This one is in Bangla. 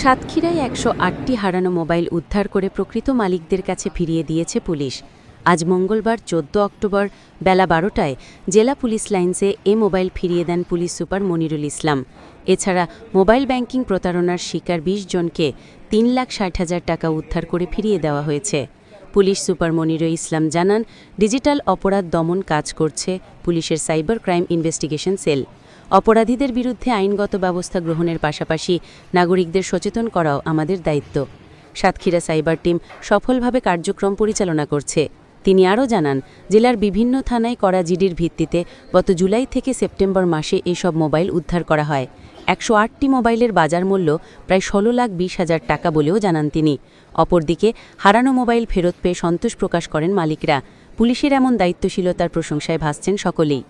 সাতক্ষীরায় একশো আটটি হারানো মোবাইল উদ্ধার করে প্রকৃত মালিকদের কাছে ফিরিয়ে দিয়েছে পুলিশ। আজ মঙ্গলবার চোদ্দ অক্টোবর বেলা বারোটায় জেলা পুলিশ লাইন্সে এ মোবাইল ফিরিয়ে দেন পুলিশ সুপার মনিরুল ইসলাম। এছাড়া মোবাইল ব্যাংকিং প্রতারণার শিকার ২০ জনকে তিন লাখ ষাট হাজার টাকা উদ্ধার করে ফিরিয়ে দেওয়া হয়েছে। পুলিশ সুপার মনিরুল ইসলাম জানান, ডিজিটাল অপরাধ দমন কাজ করছে পুলিশের সাইবার ক্রাইম ইনভেস্টিগেশন সেল। অপরাধীদের বিরুদ্ধে আইনগত ব্যবস্থা গ্রহণের পাশাপাশি নাগরিকদের সচেতন করাও আমাদের দায়িত্ব। সাতক্ষীরা সাইবার টিম সফলভাবে কার্যক্রম পরিচালনা করছে। তিনি আরও জানান, জেলার বিভিন্ন থানায় করা জিডির ভিত্তিতে গত জুলাই থেকে সেপ্টেম্বর মাসে এসব মোবাইল উদ্ধার করা হয়। একশো আটটি মোবাইলের বাজার মূল্য প্রায় ষোলো লাখ বিশ হাজার টাকা বলেও জানান তিনি। অপরদিকে, হারানো মোবাইল ফেরত পেয়ে সন্তোষ প্রকাশ করেন মালিকরা। পুলিশের এমন দায়িত্বশীলতার প্রশংসায় ভাসছেন সকলেই।